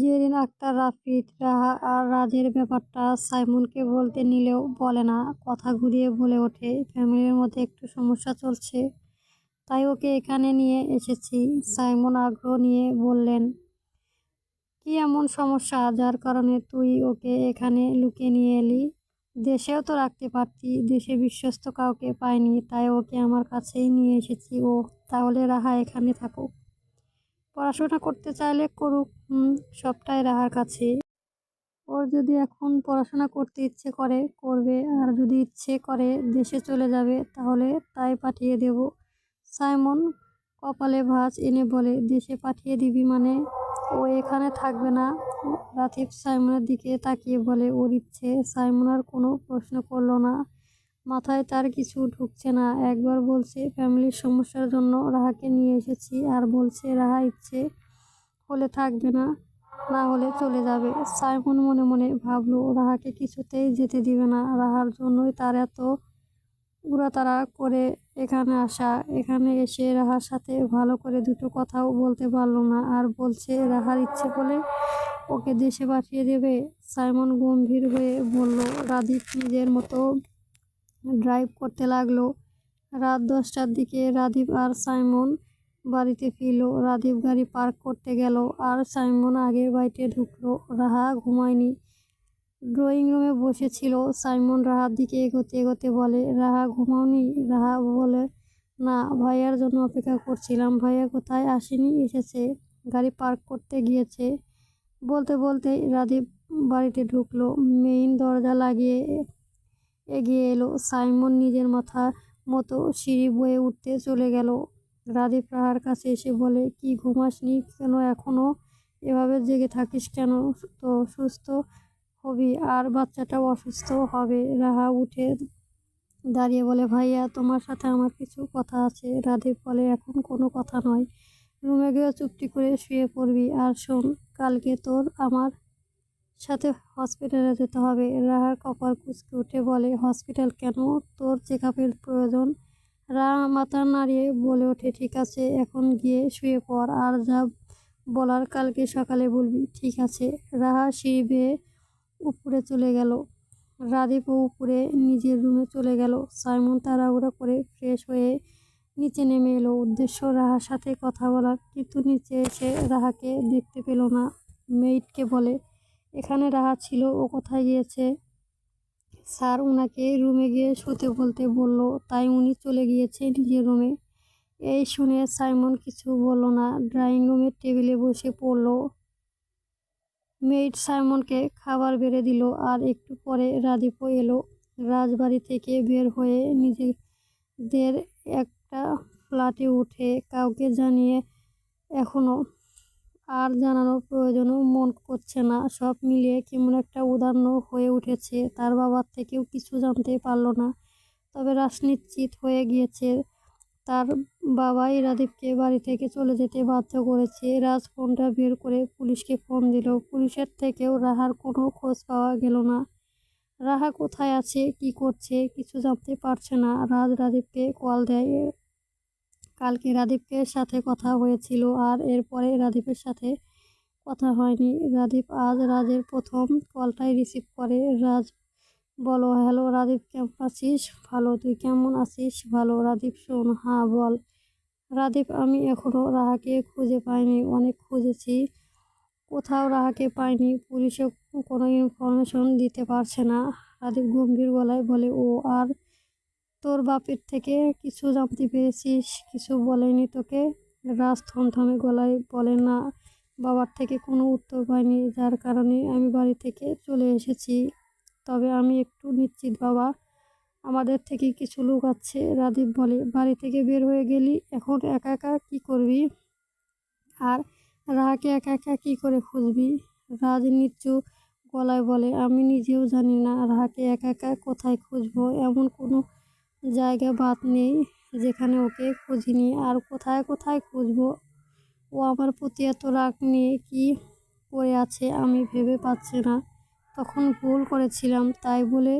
জেরিন আক্তার রাফিদ রাহা আর রাজের ব্যাপারটা সাইমনকে বলতে নিলেও বলে না। কথা ঘুরিয়ে বলে ওঠে, ফ্যামিলির মধ্যে একটু সমস্যা চলছে, তাই ওকে এখানে নিয়ে এসেছি। সাইমন আগ্রহ নিয়ে বললেন, কি এমন সমস্যা যার কারণে তুই ওকে এখানে লুকিয়ে নিয়ে এলি? দেশেও তো রাখতে পারতি, দেশে বিশ্বস্ত কাউকে পাইনি, তাই ওকে আমার কাছেই নিয়ে এসেছি। ও তাহলে রাহা এখানে থাকুক। পড়াশোনা করতে চাইলে করুক সবটাই রাহার কাছে। ওর যদি এখন পড়াশোনা করতে ইচ্ছে করে, করবে। আর যদি ইচ্ছে করে দেশে চলে যাবে, তাহলে তাই পাঠিয়ে দেব। সাইমন কপালে ভাঁজ এনে বলে, দেশে পাঠিয়ে দিবি মানে? ও এখানে থাকবে না। রাথিব সাইমনের দিকে তাকিয়ে বলে, ওর ইচ্ছে। সাইমন আর কোনো প্রশ্ন করল না। মাথায় তার কিছু ঢুকছে না। একবার বলছে, ফ্যামিলির সমস্যার জন্য রাহাকে নিয়ে এসেছি। আর বলছে, রাহা ইচ্ছে হলে থাকবে না না হলে চলে যাবে। সাইমন মনে মনে ভাবলো, রাহাকে কিছুতেই যেতে দিবে না। রাহার জন্যই তার এত উড়াতাড়া করে এখানে আসা। এখানে এসে রাহার সাথে ভালো করে দুটো কথাও বলতে পারল না। আর বলছে, রাহার ইচ্ছে বলে ওকে দেশে পাঠিয়ে দেবে? সাইমন গম্ভীর হয়ে বলল রাদীপ নিজের মতো ড্রাইভ করতে লাগল। রাত দশটার দিকে রাদীপ আর সাইমন বাড়িতে ফিরল। রাদীপ গাড়ি পার্ক করতে গেল আর সাইমন আগের বাড়িতে ঢুকলো। রাহা ঘুমায়নি। ড্রয়িং রুমে বসেছিল। সাইমন রাহার দিকে এগোতে এগোতে বলে, রাহা ঘুমাওনি? রাহা বলে, না, ভাইয়ার জন্য অপেক্ষা করছিলাম। ভাইয়া কোথায় আসেনি? এসেছে। গাড়ি পার্ক করতে গিয়েছে। বলতে বলতেই রাদীপ বাড়িতে ঢুকলো। মেইন দরজা লাগিয়ে এগিয়ে এলো। সাইমন নিজের মাথা মতো সিঁড়ি বয়ে উঠতে চলে গেল। রাধে রাহার কাছে এসে বলে, কি ঘুমাসনি কেন? এখনও এভাবে জেগে থাকিস কেন? তো সুস্থ হবি আর বাচ্চাটাও অসুস্থ হবে। রাহা উঠে দাঁড়িয়ে বলে, ভাইয়া, তোমার সাথে আমার কিছু কথা আছে। রাধে বলে, এখন কোনো কথা নয়। রুমে গিয়ে চুপটি করে শুয়ে পড়বি। আর শোন, কালকে তোর আমার সাথে হসপিটালে যেতে হবে। রাহার কপাল কুচকে উঠে বলে হসপিটাল কেন? তোর চেক আপের প্রয়োজন? রাহা মাথা নাড়িয়ে বলে ওঠে, ঠিক আছে, এখন গিয়ে শুয়ে পড়। আর যা বলার কালকে সকালে বলবি। ঠিক আছে। রাহা সিঁড়ি বেয়ে উপরে চলে গেল। রাদীপও উপরে নিজের রুমে চলে গেল। সাইমন তাড়াহুড়া করে ফ্রেশ হয়ে নিচে নেমে এলো। উদ্দেশ্য রাহার সাথে কথা বলার, কিন্তু নিচে এসে রাহাকে দেখতে পেল না। মেইডকে বলে এখানে রাহা ছিল, ও কোথায় গিয়েছে? স্যার ওনাকে রুমে গিয়ে শুতে বলতে বলল, তাই উনি চলে গিয়েছে নিজের রুমে। এই শুনে সাইমন কিছু বলল না, ড্রয়িং রুমের টেবিলে বসে পড়ল। মেইড সাইমনকে খাবার বেড়ে দিল, আর একটু পরে রাদীপও এলো। রাজবাড়ি থেকে বের হয়ে নিজেদের একটা ফ্ল্যাটে উঠে কাউকে জানিয়ে এখনও আর জানানোর প্রয়োজনও মন করছে না। সব মিলিয়ে কেমন একটা উদাহরণ হয়ে উঠেছে, তার বাবার থেকেও কিছু জানতে পারল না। তবে রাস নিশ্চিত হয়ে গিয়েছে, তার বাবাই রাদীপকে বাড়ি থেকে চলে যেতে বাধ্য করেছে। রাজ ফোনটা বের করে পুলিশকে ফোন দিল। পুলিশের থেকেও রাহার কোনো খোঁজ পাওয়া গেল না। রাহা কোথায় আছে, কি করছে, কিছু জানতে পারছে না। রাজ রাদীপকে কল দেয়। কালকে রাদীপের সাথে কথা হয়েছিল আর এরপরে রাদীপের সাথে কথা হয়নি। রাদীপ আজ রাজের প্রথম কলটাই রিসিভ করে। রাজ বলো, হ্যালো রাদীপ, কেমন আছিস? ভালো, তুই কেমন আছিস? ভালো, রাদীপ, শোন হ্যাঁ বল। রাদীপ, আমি এখনও রাহাকে খুঁজে পাইনি, অনেক খুঁজেছি। কোথাও রাহাকে পাইনি, পুলিশও কোনো ইনফরমেশন দিতে পারছে না। রাদীপ গম্ভীর গলায় বলে, ও আর তোর বাপের থেকে কিছু জানতে পেরেছিস? কিছু বলেনি তোকে? রাজ থমথমে গলায় বলে, না, বাবার থেকে কোনো উত্তর পাইনি। যার কারণে আমি বাড়ি থেকে চলে এসেছি। তবে আমি একটু নিশ্চিত, বাবা। আমাদের থেকে কিছু লোক আছে। রাদীপ বলে, বাড়ি থেকে বের হয়ে গেলি? এখন একা একা কী করবি? আর রাহাকে একা একা কী করে খুঁজবি? রাজ নিচু গলায় বলে, আমি নিজেও জানি না রাহাকে একা একা কোথায় খুঁজবো। এমন কোনো জায়গা বাদ নেই, যেখানে ওকে খুঁজিনি আর কোথায় কোথায় খুঁজবো? ও আমার প্রতি এত রাগ নিয়ে কি করে আছে আমি ভেবে পাচ্ছি না। তখন ভুল করেছিলাম, তাই বলে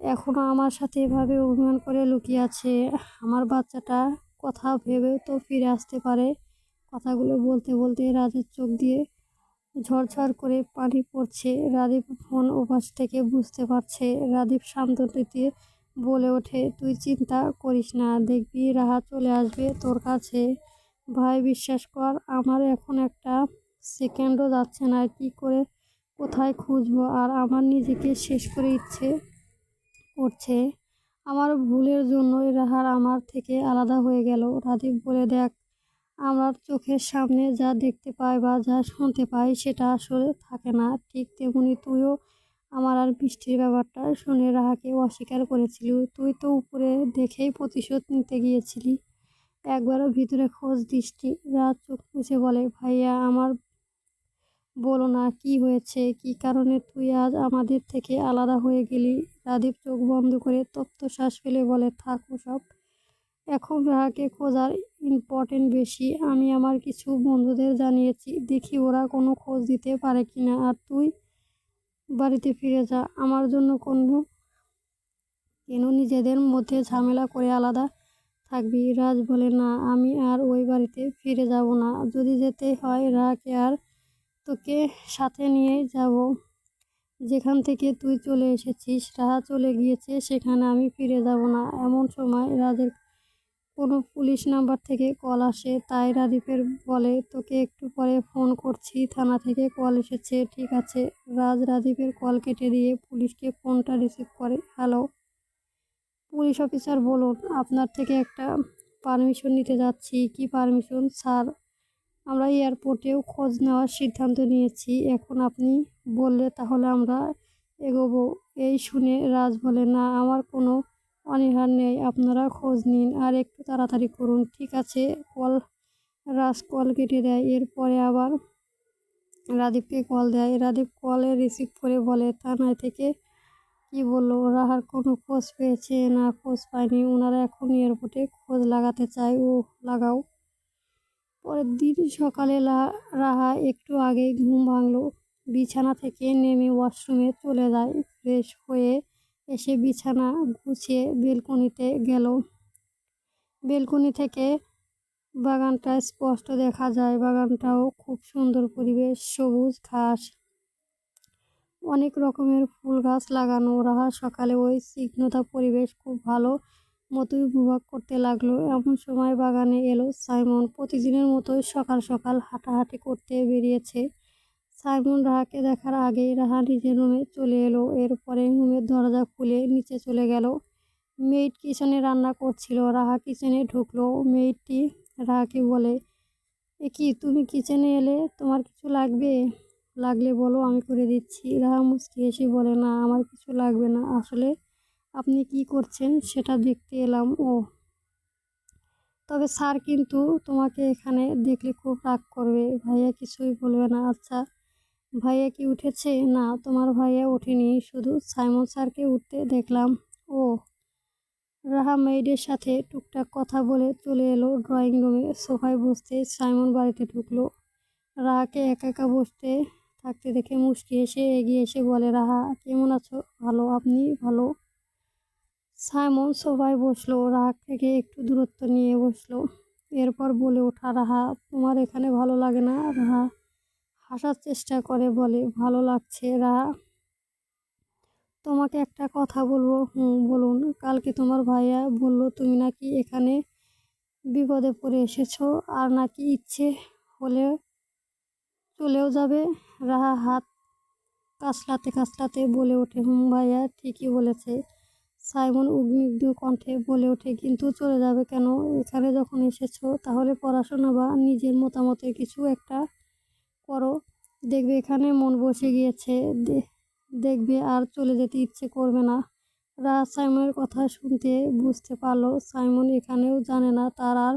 এখনও আমার সাথে এভাবে অভিমান করে লুকিয়ে আছে। আমার বাচ্চাটা কথা ভেবেও তো ফিরে আসতে পারে। কথাগুলো বলতে বলতে রাজের চোখ দিয়ে ঝরঝর করে পানি পড়ছে। রাদীপ ফোন ওপাশ থেকে বুঝতে পারছে, রাদীপ শান্ত দিতে বলে ওঠে, তুই চিন্তা করিস না, দেখবি রাহা চলে আসবে তোর কাছে। ভাই, বিশ্বাস কর, আমার এখন একটা সেকেন্ডও যাচ্ছে না, কি করে, কোথায় খুঁজবো? আর আমার নিজেকে শেষ করে ইচ্ছে করছে। আমার ভুলের জন্যই রাহার আমার থেকে আলাদা হয়ে গেল। রাদীপ বলে, দেখ, আমার চোখের সামনে যা দেখতে পাই বা যা শুনতে পাই, সেটা আসলে থাকে না। ঠিক তেমনি তুইও আমার আর বৃষ্টির ব্যাপারটা শুনে রাহাকে অস্বীকার করেছিল। তুই তো উপরে দেখেই প্রতিশোধ নিতে গিয়েছিলি। একবারও ভিতরে খোঁজ দৃষ্টি রাত চোখ মুছে বলে, ভাইয়া, আমার বলো না, কি হয়েছে? কি কারণে তুই আজ আমাদের থেকে আলাদা হয়ে গেলি? রাদীপ চোখ বন্ধ করে তপ্ত শ্বাস ফেলে বলে, থাক সব এখন রাহাকে খোঁজার ইম্পর্টেন্ট বেশি। আমি আমার কিছু বন্ধুদের জানিয়েছি। দেখি ওরা কোনো খোঁজ দিতে পারে কি না আর তুই বাড়িতে ফিরে যা। আমার জন্য কোনো, কেন নিজেদের মধ্যে ঝামেলা করে আলাদা থাকবি। রাজ বলে, না, আমি আর ওই বাড়িতে ফিরে যাব না। যদি যেতে হয় রাকে আর তোকে সাথে নিয়ে যাব। যেখান থেকে তুই চলে এসেছিস, রাহা চলে গিয়েছে, সেখানে আমি ফিরে যাব না। এমন সময় রাজের কোনো পুলিশ নাম্বার থেকে কল আসে, তাই রাদীপের বলে, তোকে একটু পরে ফোন করছি, থানা থেকে কল এসেছে, ঠিক আছে। রাজ রাদীপের কল কেটে দিয়ে পুলিশকে ফোনটা রিসিভ করে, হ্যালো। পুলিশ অফিসার, বলুন, আপনার থেকে একটা পারমিশন নিতে যাচ্ছি। কি পারমিশন? স্যার, আমরা এয়ারপোর্টেও খোঁজ নেওয়ার সিদ্ধান্ত নিয়েছি। এখন আপনি বললে তাহলে আমরা এগোবো। এই শুনে রাজ বলে, না, আমার কোনো অনীহার নেই, আপনারা খোঁজ নিন আর একটু তাড়াতাড়ি করুন, ঠিক আছে? কল, রাজ কল কেটে দেয়, এরপরে আবার রাদীপকে কল দেয়। রাদীপ কলে রিসিভ করে বলে, থানায় থেকে কি বলল? রাহার কোনো খোঁজ পেয়েছে না, খোঁজ পায়নি। ওনারা এখন এয়ারপোর্টে খোঁজ লাগাতে চায়। ও লাগাও। পরের দিন সকালে রাহা একটু আগেই ঘুম ভাঙলো। বিছানা থেকে নেমে ওয়াশরুমে চলে যায়। ফ্রেশ হয়ে এসে বিছানা গুছিয়ে বেলকনিতে গেল। বেলকনি থেকে বাগানটা স্পষ্ট দেখা যায়। বাগানটাও খুব সুন্দর পরিবেশ, সবুজ ঘাস, অনেক রকমের ফুল গাছ লাগানো। রাহা সকালে ওই স্নিগ্ধতা পরিবেশ খুব ভালো মতোই উপভোগ করতে লাগল। এমন সময় বাগানে এলো সাইমন। প্রতিদিনের মতোই সকাল সকাল হাঁটাহাঁটি করতে বেরিয়েছে। সাইমন রাহাকে দেখার আগেই রাহা নিজের রুমে চলে এলো। এরপরে রুমের দরজা খুলে নিচে চলে গেল। মেয়েট কিচেনে রান্না করছিল। রাহা কিচেনে ঢুকলো। মেয়েটটি রাহাকে বলে, এ কি, তুমি কিচেনে এলে তোমার কিছু লাগবে? লাগলে বলো, আমি করে দিচ্ছি। রাহা মুস্কি এসে বলে, না, আমার কিছু লাগবে না। আসলে আপনি কি করছেন সেটা দেখতে এলাম। ও, তবে স্যার কিন্তু তোমাকে এখানে দেখলে খুব রাগ করবে। ভাইয়া কিছুই বলবে না। আচ্ছা ভাইয়া কি উঠেছে? না, তোমার ভাইয়া ওঠেনি শুধু সাইমন স্যারকে উঠতে দেখলাম। ও রাহা মেইডের সাথে টুকটাক কথা বলে চলে এলো ড্রয়িং রুমে। সোফায় বসতে সাইমন বাড়িতে ঢুকলো। রাহাকে একা একা বসতে থাকতে দেখে মুশকি এসে এগিয়ে এসে বলে, রাহা, কেমন আছো? ভালো? আপনি ভালো? সাইমন সবাই বসল রাহাক থেকে একটু দূরত্ব নিয়ে বসল। এরপর বলে ওঠা, রাহা, তোমার এখানে ভালো লাগে না, রাহা? হাসার চেষ্টা করে বলে, ভালো লাগছে রাহা তোমাকে একটা কথা বলব? হুম, বলুন। কালকে তোমার ভাইয়া বলল, তুমি নাকি এখানে বিপদে পড়ে এসেছ আর নাকি ইচ্ছে হলে চলেও যাবে? রাহা হাত কাছলাতে কাছলাতে বলে ওঠে, হুম, ভাইয়া, ঠিকই বলেছে। সাইমন উগ্নিগ্ধ কণ্ঠে বলে ওঠে, কিন্তু চলে যাবে কেন? এখানে যখন এসেছ, তাহলে পড়াশোনা বা নিজের মতামতের কিছু একটা করো। দেখবে এখানে মন বসে গিয়েছে। দেখবে আর চলে যেতে ইচ্ছে করবে না। রাজ সাইমনের কথা শুনতে বুঝতে পারল। সাইমন এখানেও জানে না তার আর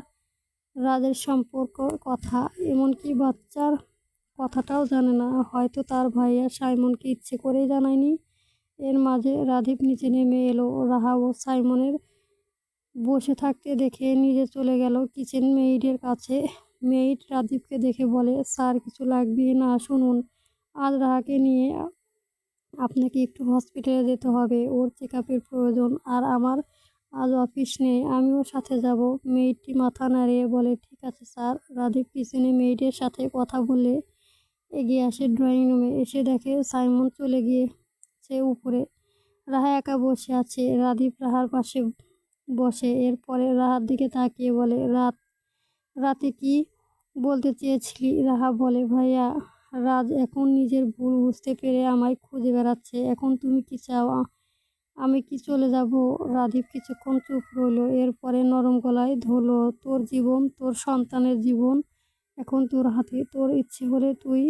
রাজের সম্পর্ক কথা। এমনকি বাচ্চার কথাটাও জানে না। হয়তো তার ভাইয়া সাইমনকে ইচ্ছে করেই জানায়নি। এর মাঝে রাধীপ নিচে নেমে এলো। রাহা ও সাইমনের বসে থাকতে দেখে নিজে চলে গেল। কিচেন মেইডের কাছে। মেইড রাদীপকে দেখে বলে, স্যার, কিছু লাগবে না, শুনুন। আজ রাহাকে নিয়ে আপনাকে একটু হসপিটালে যেতে হবে। ওর চেক আপের প্রয়োজন। আর আমার আজ অফিস নেই, আমিও সাথে যাব। মেয়েটি মাথা নাড়িয়ে বলে, ঠিক আছে, স্যার। রাদীপ পিছনে মেয়েটের সাথে কথা বলে এগিয়ে আসে ড্রয়িং রুমে। এসে দেখে সাইমন চলে গিয়েছে উপরে। রাহা একা বসে আছে। রাদীপ রাহার পাশে বসে। এরপরে রাহার দিকে তাকিয়ে বলে, রাত রাতে কি বলতে চেয়েছিলি? রাহা বলে, ভাইয়া, রাজ এখন নিজের ভুল বুঝতে পেরে আমায় খুঁজে বেড়াচ্ছে। এখন তুমি কি চাও? আমি কি চলে যাব? রাদীপ কিছুক্ষণ চুপ রইল। এরপরে নরম গলায় ধরলো, তোর জীবন, তোর সন্তানের জীবন, এখন তোর হাতে, তোর ইচ্ছে হলে তুই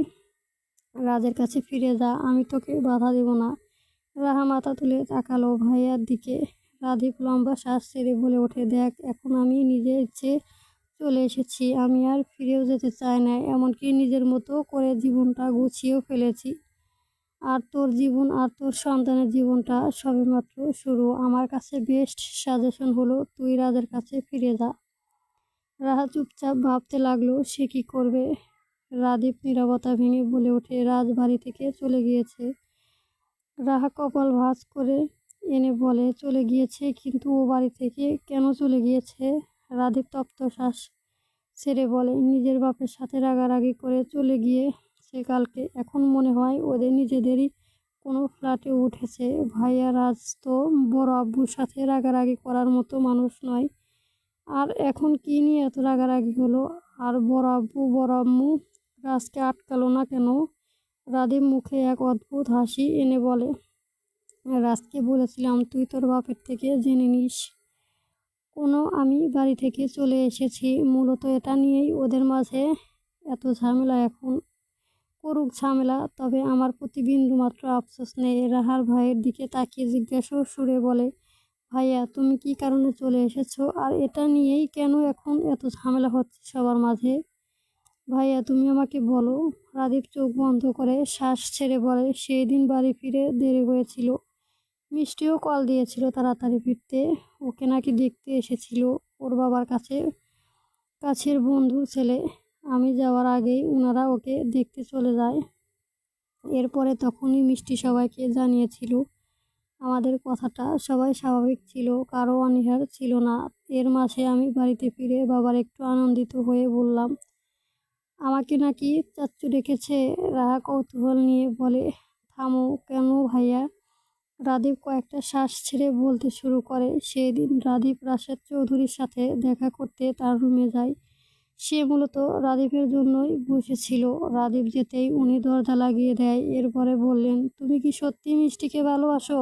রাজের কাছে ফিরে যা, আমি তোকে বাধা দেব না। রাহা মাথা তুলে তাকালো ভাইয়ার দিকে। রাদীপ লম্বা শ্বাস ছেড়ে বলে ওঠে, দেখ, এখন আমি নিজের ইচ্ছে চলে এসেছি। আমি আর ফিরেও যেতে চাই না এমনকি নিজের মতো করে জীবনটা গুছিয়েও ফেলেছি। আর তোর জীবন আর তোর সন্তানের জীবনটা সবেমাত্র শুরু। আমার কাছে বেস্ট সাজেশন হলো, তুই রাজের কাছে ফিরে যা। রাহা চুপচাপ ভাবতে লাগল, সে কি করবে? রাদীপ নীরবতা ভেঙে বলে ওঠে, রাজ বাড়ি থেকে চলে গিয়েছে। রাহা কপাল ভাঁজ করে এনে বলে, চলে গিয়েছে, কিন্তু ও বাড়ি থেকে কেন চলে গিয়েছে? রাদীপ তপ্ত শ্বাস ছেড়ে বলে, নিজের বাপের সাথে রাগারাগি করে চলে গিয়ে সে কালকে এখন মনে হয় ওদের নিজেদেরই কোনো ফ্ল্যাটে উঠেছে। ভাইয়া রাজ তো বড় আব্বুর সাথে রাগারাগি করার মতো মানুষ নয়। আর এখন কি নিয়ে এত রাগারাগি হলো? আর বড় আব্বু, বড় আম্মু রাজকে আটকালো না কেন? রাদীপ মুখে এক অদ্ভুত হাসি এনে বলে, রাজকে বলেছিলাম তুই তোর বাপের থেকে জেনে নিস। কোনো আমি বাড়ি থেকে চলে এসেছি। মূলত এটা নিয়েই ওদের মাঝে এত ঝামেলা এখন। করুক ঝামেলা, তবে আমার প্রতি বিন্দুমাত্র আফসোস নেই। রাহার ভাইয়ের দিকে তাকিয়ে জিজ্ঞাসা সুরে বলে, ভাইয়া, তুমি কি কারণে চলে এসেছ? আর এটা নিয়েই কেন এখন এত ঝামেলা হচ্ছে সবার মাঝে? ভাইয়া, তুমি আমাকে বলো। রাদীপ চোখ বন্ধ করে শ্বাস ছেড়ে বলে সেই দিন বাড়ি ফিরে দেরি হয়েছিল। মিষ্টিও কল দিয়েছিল তাড়াতাড়ি ফিরতে। ওকে নাকি দেখতে এসেছিল ওর বাবার কাছে। কাছের বন্ধু ছেলে। আমি যাওয়ার আগেই ওনারা ওকে দেখতে চলে যায়। এরপরে তখনই মিষ্টি সবাইকে জানিয়েছিল। আমাদের কথাটা সবাই স্বাভাবিক ছিল, কারও অনীহার ছিল না। এর মাসে আমি বাড়িতে ফিরে বাবার একটু আনন্দিত হয়ে বললাম, আমাকে নাকি চাচ্চু ডেকেছে, রাহা কৌতূহল নিয়ে বলে, থামো কেন ভাইয়া রাদীপ কয়েকটা শ্বাস ছেড়ে বলতে শুরু করে। সেই দিন রাদীপ রাশেদ চৌধুরীর সাথে দেখা করতে তার রুমে যায়। সে মূলত রাদীপের জন্যই বসেছিল। রাদীপ যেতেই উনি দরজা লাগিয়ে দেয়। এরপরে বললেন, তুমি কি সত্যি মিষ্টিকে ভালোবাসো?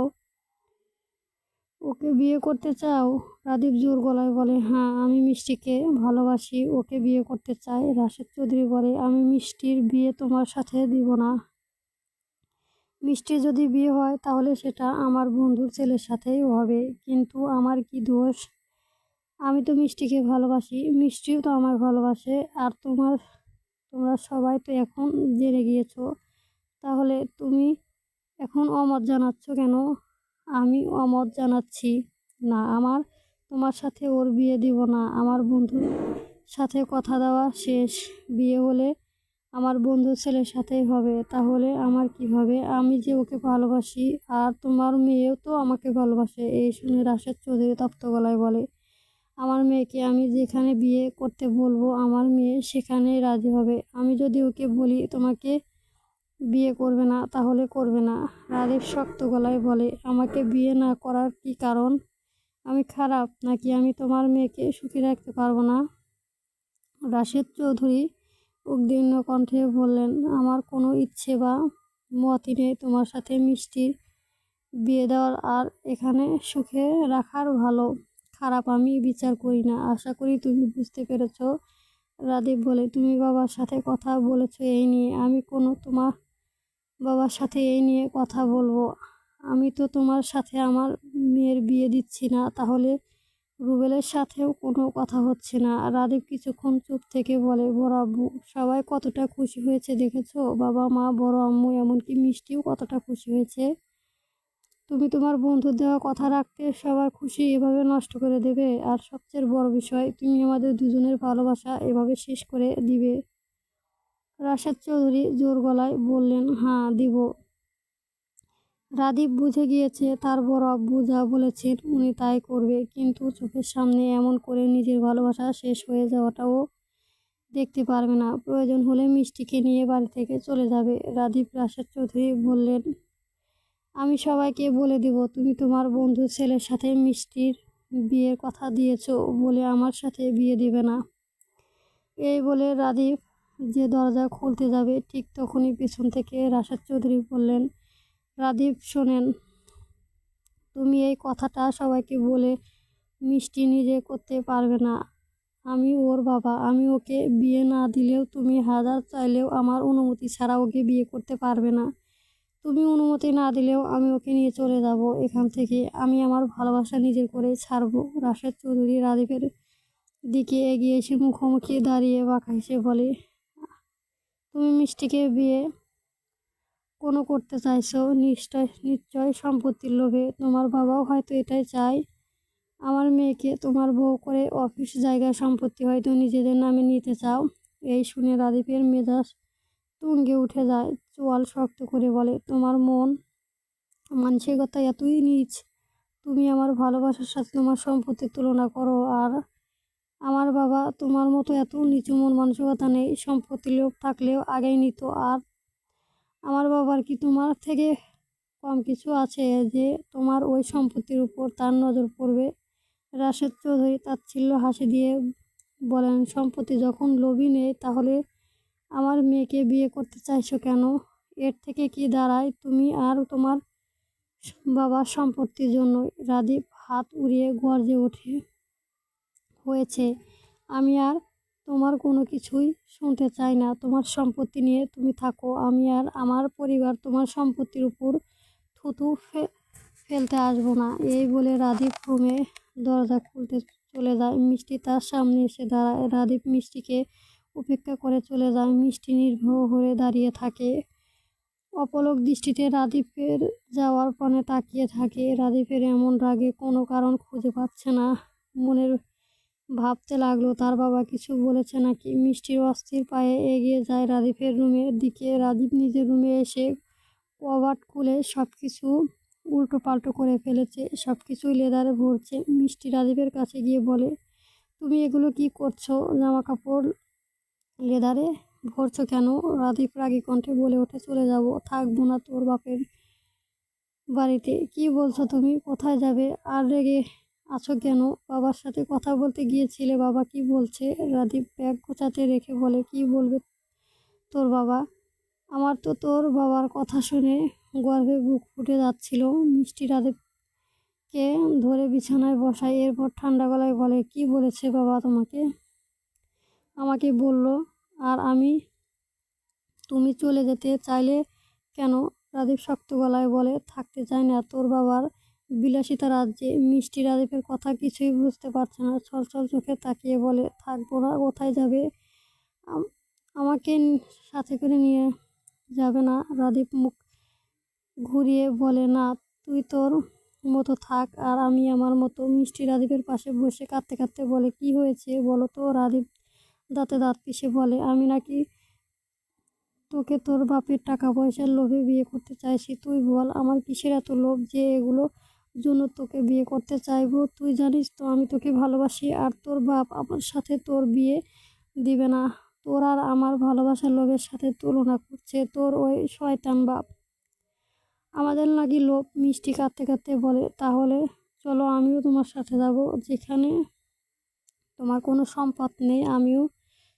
ওকে বিয়ে করতে চাও? রাদীপ জোর গলায় বলে হ্যাঁ আমি মিষ্টিকে ভালোবাসি। ওকে বিয়ে করতে চাই। রাশেদ চৌধুরী বলে, আমি মিষ্টির বিয়ে তোমার সাথে দিব না। মিষ্টির যদি বিয়ে হয়, তাহলে সেটা আমার বন্ধুর ছেলের সাথেই হবে। কিন্তু আমার কি দোষ? আমি তো মিষ্টিকে ভালোবাসি। মিষ্টিও তো আমার ভালোবাসে। আর তোমার, তোমরা সবাই তো এখন জেনে গিয়েছো। তাহলে তুমি এখন অমত জানাচ্ছ কেন? আমি অমত জানাচ্ছি। না, আমার, তোমার সাথে ওর বিয়ে দিব না। আমার বন্ধুর সাথে কথা দেওয়া শেষ। বিয়ে হলে আমার বন্ধু ছেলের সাথেই হবে, তাহলে আমার কি হবে? আমি যে ওকে ভালোবাসি, আর তোমার মেয়েও তো আমাকে ভালোবাসে, এই শুনে রাশেদ চৌধুরী তপ্ত গলায় বলে। আমার মেয়েকে আমি যেখানে বিয়ে করতে বলব, আমার মেয়ে সেখানেই রাজি হবে। আমি যদি ওকে বলি, তোমাকে বিয়ে করবে না, তাহলে করবে না। রাদীপ শক্ত গলায় বলে, আমাকে বিয়ে না করার কি কারণ? আমি খারাপ, নাকি আমি তোমার মেয়েকে সুখী রাখতে পারব না? রাশেদ চৌধুরী উদ্দীর্ণ কণ্ঠে বললেন, আমার কোনো ইচ্ছে বা মতই নেই তোমার সাথে মিষ্টির বিয়ে দেওয়ার, আর এখানে সুখে রাখার ভালো। খারাপ আমি বিচার করি না। আশা করি তুমি বুঝতে পেরেছ। রাদীপ বলে, তুমি বাবার সাথে কথা বলেছ এই নিয়ে। আমি কোনো তোমার বাবার সাথে এই নিয়ে কথা বলব। আমি তো তোমার সাথে আমার মেয়ের বিয়ে দিচ্ছি না। তাহলে রুবেলের সাথেও কোনো কথা হচ্ছে না। রাদীপ কিছুক্ষণ চুপ থেকে বলে, বড় আব্বু, সবাই কতটা খুশি হয়েছে দেখেছ? বাবা, মা, বড় আম্মু, এমনকি মিষ্টিও কতটা খুশি হয়েছে? তুমি তোমার বন্ধুর দেওয়া কথা রাখতে সবার খুশি এভাবে নষ্ট করে দেবে? আর সবচেয়ে বড় বিষয়, তুমি আমাদের দুজনের ভালোবাসা এভাবে শেষ করে দিবে? রাশেদ চৌধুরী জোর গলায় বললেন হ্যাঁ দিব। রাদীপ বুঝে গিয়েছে, তার বড় আব্বু যা বলেছেন উনি তাই করবে। কিন্তু চোখের সামনে এমন করে নিজের ভালোবাসা শেষ হয়ে যাওয়াটাও দেখতে পারবে না। প্রয়োজন হলে মিষ্টিকে নিয়ে বাড়ি থেকে চলে যাবে। রাদীপ রাশেদ চৌধুরী বললেন, আমি সবাইকে বলে দিব, তুমি তোমার বন্ধু ছেলের সাথে মিষ্টির বিয়ের কথা দিয়েছ বলে আমার সাথে বিয়ে দিবে না। এই বলে রাদীপ যে দরজা খুলতে যাবে, ঠিক তখনই পিছন থেকে রাশেদ চৌধুরী বললেন রাদীপ, শোনেন, তুমি এই কথাটা সবাইকে বলে মিষ্টি নিজে করতে পারবে না। আমি ওর বাবা, আমি ওকে বিয়ে না দিলেও তুমি হাজার চাইলেও আমার অনুমতি ছাড়া ওকে বিয়ে করতে পারবে না। তুমি অনুমতি না দিলেও আমি ওকে নিয়ে চলে যাব। এখান থেকে আমি আমার ভালোবাসা নিজের করে ছাড়বো। রাশেদ চৌধুরী রাদীপের দিকে এগিয়ে এসে মুখোমুখি দাঁড়িয়ে বাঁকা হেসে বলে, তুমি মিষ্টিকে বিয়ে কোনো করতে চাইছো? নিশ্চয় নিশ্চয় সম্পত্তির লোভে। তোমার বাবাও হয়তো এটাই চায়। আমার মেয়েকে তোমার বউ করে অফিস জায়গায় সম্পত্তি হয়তো নিজেদের নামে নিতে চাও। এই শুনে রাদীপের মেজাজ তুঙ্গে উঠে যায়, চোয়াল শক্ত করে বলে, তোমার মন মানসিকতা এতই নিচ। তুমি আমার ভালোবাসার সাথে তোমার সম্পত্তির তুলনা করো আর আমার বাবা তোমার মতো এত নিচু মন মানসিকতা নেই। সম্পত্তির লোভ থাকলেও আগেই নিত আর আমার বাবার কি তোমার থেকে কম কিছু আছে যে তোমার ওই সম্পত্তির উপর তার নজর পড়বে? রাশেদ চৌধুরী তাচ্ছিল্য হাসি দিয়ে বলেন, সম্পত্তি যখন লোভী নেই, তাহলে আমার মেয়েকে বিয়ে করতে চাইছো কেন? এর থেকে কি দাঁড়ায়? তুমি আর তোমার বাবার সম্পত্তির জন্য রাদীপ হাত উড়িয়ে গর্জে ওঠে, হয়েছে। আমি আর তোমার কোনো কিছুই শুনতে চাই না। তোমার সম্পত্তি নিয়ে তুমি থাকো। আমি আর আমার পরিবার তোমার সম্পত্তির উপর থুতু ফেলতে আসব না। এই বলে রাদীপ রুমে দরজা খুলতে চলে যায়। মিষ্টি তার সামনে এসে দাঁড়ায়। রাদীপ মিষ্টিকে উপেক্ষা করে চলে যায়। মিষ্টি নির্ভর হয়ে দাঁড়িয়ে থাকে। অপলক দৃষ্টিতে রাদীপের যাওয়ার পণে তাকিয়ে থাকে। রাদীপের এমন রাগে কোনো কারণ খুঁজে পাচ্ছে না। মনের ভাবতে লাগল, তার বাবা কিছু বলেছে নাকি? মিষ্টির অস্থির পায়ে এগিয়ে যায় রাদীপের রুমের দিকে রাদীপ নিজের রুমে এসে কবাট খুলে সব কিছু উল্টো পাল্টো করে ফেলেছে সব কিছুই লেদারে ভরছে। মিষ্টি রাজীবের কাছে গিয়ে বলে, তুমি এগুলো কি করছ? জামা কাপড় লেদারে ভরছো কেন রাদীপ রাগী কণ্ঠে বলে ওঠে চলে যাব। থাকব না তোর বাপের বাড়িতে। কি বলছো তুমি? কোথায় যাবে? আর রেগে আছো কেন? বাবার সাথে কথা বলতে গিয়েছিলে, বাবা কি বলছে? রাদীপ ব্যাগ গোছাতে রেখে বলে, কি বলবে তোর বাবা? আমার তো তোর বাবার কথা শুনে গর্ভে বুক ফুটে যাচ্ছিল। মিষ্টি রাদেবকে ধরে বিছানায় বসায়, এরপর ঠান্ডা গলায় বলে, কি বলেছে বাবা তোমাকে? আমাকে বলল, আর আমি, তুমি চলে যেতে চাইলে কেন? রাদীপ শক্ত গলায় বলে, থাকতে চাই না, তোর বাবার বিলাসিতা রাজ্যে মিষ্টি রাদীপের কথা কিছুই বুঝতে পারছে না। ছলছল চোখে তাকিয়ে বলে, থাকব না, কোথায় যাবে? আমাকে সাথে করে নিয়ে যাবে না? রাদীপ মুখ ঘুরিয়ে বলে, না, তুই তোর মতো থাক আর আমি আমার মতো। মিষ্টি রাদীপের পাশে বসে কাঁদতে কাঁদতে বলে, কি হয়েছে বলো তো? রাদীপ দাঁতে দাঁত পিষে বলে, আমি নাকি তোকে তোর বাপের টাকা পয়সার লোভে বিয়ে করতে চাইছি। তুই বল, আমার কিসের এত লোভ যে এগুলো জন্য তোকে বিয়ে করতে চাইব। তুই জানিস তো আমি তোকে ভালোবাসি আর তোর বাপ আমার সাথে তোর বিয়ে দিবে না। তোর আর আমার ভালোবাসার লোভের সাথে তুলনা করছে তোর ওই শয়তান বাপ। আমাদের নাকি লোভ মিষ্টি কাঁদতে কাঁদতে বলে। তাহলে চলো আমিও তোমার সাথে যাব। যেখানে তোমার কোনো সম্পদ নেই আমিও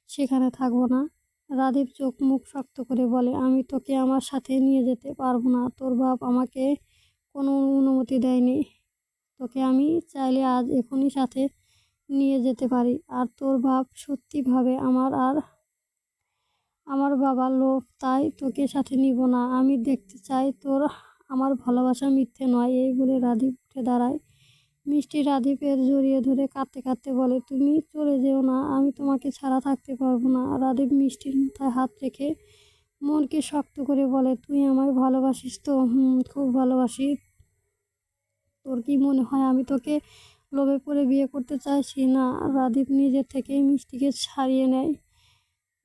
সেখানে থাকব না। রাদীপ চোখ মুখ শক্ত করে বলে, আমি তোকে আমার সাথে নিয়ে যেতে পারব না। তোর বাপ আমাকে কোনো অনুমতি দেয়নি। তোকে আমি চাইলে আজ এখনই সাথে নিয়ে যেতে পারি। আর তোর বাপ সত্যিভাবে আমার আর আমার বাবার লোভ, তাই তোকে সাথে নিব না। আমি দেখতে চাই তোর আমার ভালোবাসা মিথ্যে নয়, এই বলে রাদীপ উঠে দাঁড়ায়। মিষ্টি রাদীপের জড়িয়ে ধরে কাঁদতে কাঁদতে বলে, তুমি চলে যেও না, আমি তোমাকে ছাড়া থাকতে পারব না। রাদীপ মিষ্টির মাথায় হাত রেখে মনকে শক্ত করে বলে, তুই আমায় ভালোবাসিস তো? হুম, খুব ভালোবাসি। তোর কি মনে হয় আমি তোকে লোভে পড়ে বিয়ে করতে চাইছি? না, রাদীপ নিজের থেকেই মিষ্টিকে ছাড়িয়ে নেয়।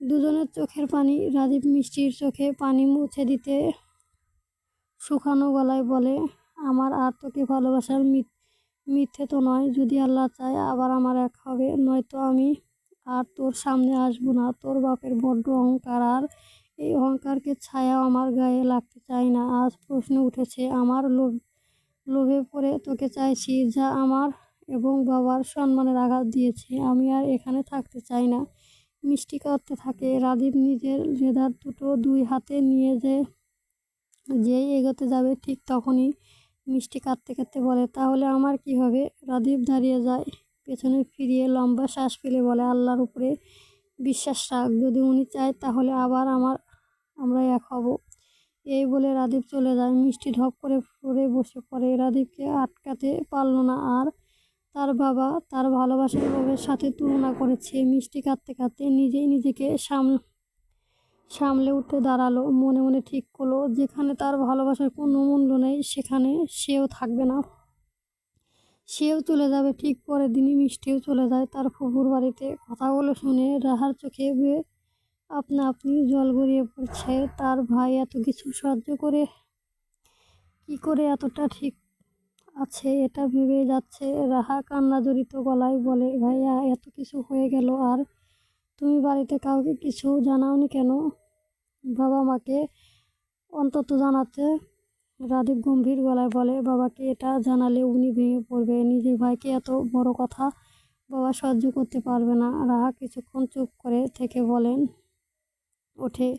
দুজনের চোখের পানি, রাদীপ মিষ্টির চোখে পানি মুছে দিতে শুকানো গলায় বলে, আমার আর তোকে ভালোবাসার মিথ্যে তো নয়, যদি আল্লাহ চায় আবার আমার এক হবে, নয়তো আমি আর তোর সামনে আসব না। তোর বাপের বড্ড অহংকার, আর এই অহংকারকে ছায়া আমার গায়ে লাগতে চাই না। আজ প্রশ্ন উঠেছে, আমার লোভ লোভে পড়ে তোকে চাইছি যা আমার এবং বাবার সম্মানের আঘাত দিয়েছে। আমি আর এখানে থাকতে চাই না। মিষ্টি কাঁদতে থাকে। রাদীপ নিজের লেদার দুটো দুই হাতে নিয়ে যে, যেই এগোতে যাবে ঠিক তখনই মিষ্টি কাঁদতে কাঁদতে বলে, তাহলে আমার কি হবে? রাদীপ দাঁড়িয়ে যায়, পেছনে ফিরিয়ে লম্বা শ্বাস ফেলে বলে, আল্লাহর উপরে বিশ্বাস রাখ। যদি উনি চায় তাহলে আবার আমার আমরা এক হব। এই বলে রাদীপ চলে যায়। মিষ্টি ঢপ করে ফ্লোরে বসে পড়ে। রাদীপকে আটকাতে পারল না আর তার বাবা তার ভালোবাসার লোভের সাথে তুলনা করেছে। মিষ্টি কাঁদতে কাঁদতে নিজেই নিজেকে সাম সামলে উঠে দাঁড়াল। মনে মনে ঠিক করল, যেখানে তার ভালোবাসার কোনো মূল্য নেই, সেখানে সেও থাকবে না। সেও চলে যাবে ঠিক পরের দিনই। মিষ্টিও চলে যায় তার ফুপুর বাড়িতে। কথাগুলো শুনে রাহার চোখে আপনা আপনি জল গড়িয়ে পড়ছে, তার ভাই এত কিছু সহ্য করে কি করে এতটা ঠিক আছে এটা ভেবে যাচ্ছে। রাহা কান্না জড়িত গলায় বলে, ভাইয়া, এত কিছু হয়ে গেল আর তুমি বাড়িতে কাউকে কিছু জানাওনি কেন? বাবা মাকে অন্তত জানাতে রাদীপ গম্ভীর গলায় বলে, বাবাকে এটা জানালে উনি ভেঙে পড়বে, নিজের ভাইকে এত বড় কথা বাবা সহ্য করতে পারবে না। রাহা কিছুক্ষণ চুপ করে থেকে বলেন ওঠে।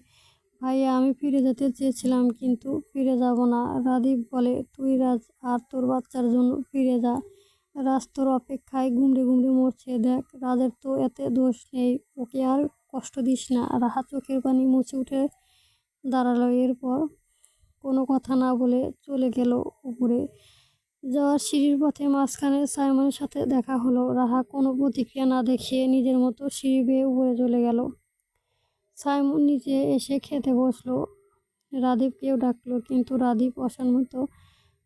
ভাইয়া, আমি ফিরে যেতে চেয়েছিলাম, কিন্তু ফিরে যাব না। রাদীপ বলে, তুই রাজ, আর তোর বাচ্চার জন্য ফিরে যা। রাজ তোর অপেক্ষায় গুমড়ে গুমড়ে মরছে। দেখ, রাজের তো এতে দোষ নেই। ওকে আর কষ্ট দিস না। রাহা চোখের পানি মুছে উঠে দাঁড়াল। এরপর কোনো কথা না বলে চলে গেল উপরে। যাওয়ার সিঁড়ির পথে মাঝখানে সাইমনের সাথে দেখা হলো। রাহা কোনো প্রতিক্রিয়া না দেখিয়ে নিজের মতো সিঁড়ি বেয়ে উপরে চলে গেল। সাইমন নিচে এসে খেতে বসল। রাদীপকেও ডাকলো, কিন্তু রাদীপ অসম্মত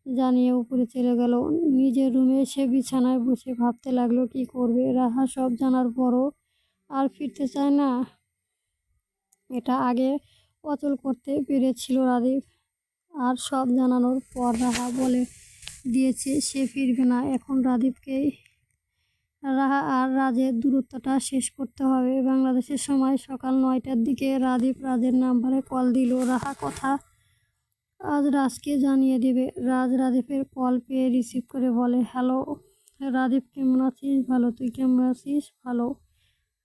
জানিয়ে উপরে চলে গেল। নিজের রুমে এসে বিছানায় বসে ভাবতে লাগল, কি করবে? রাহা সব জানার পরও আর ফিরতে চায় না। এটা আগে অচল করতে পেরেছিল রাদীপ। আর সব জানানোর পর রাহা বলে দিয়েছে, সে ফিরবে না। এখন রাদীপকেই রাহা আর রাজের দূরত্বটা শেষ করতে হবে। বাংলাদেশের সময় সকাল নয়টার দিকে রাদীপ রাজের নাম্বারে কল দিল। রাহা কথা আজ রাজকে জানিয়ে দেবে। রাজ রাদীপের কল পেয়ে রিসিভ করে বলে, হ্যালো রাদীপ কেমন আছিস? ভালো, তুই কেমন আছিস? ভালো।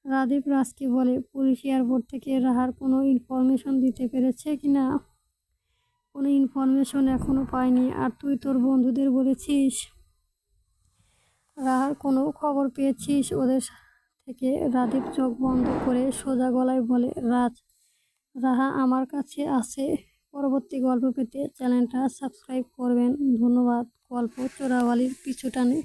রাদীপ রাজকে বলে, পুলিশ এয়ারপোর্ট থেকে রাহার কোনো ইনফরমেশন দিতে পেরেছে কি না? কোনো ইনফরমেশন এখনও পাইনি। আর তুই তোর বন্ধুদের বলেছিস? রাহার কোনো খবর পেয়েছিস? ওদের থেকে রাদীপ চোখ বন্ধ করে সোজা গলায় বলে, রাজ, রাহা আমার কাছে আছে। পরবর্তী গল্প পেতে চ্যানেলটা সাবস্ক্রাইব করবেন। ধন্যবাদ। গল্প চোরাওয়ালির পিছু টানে।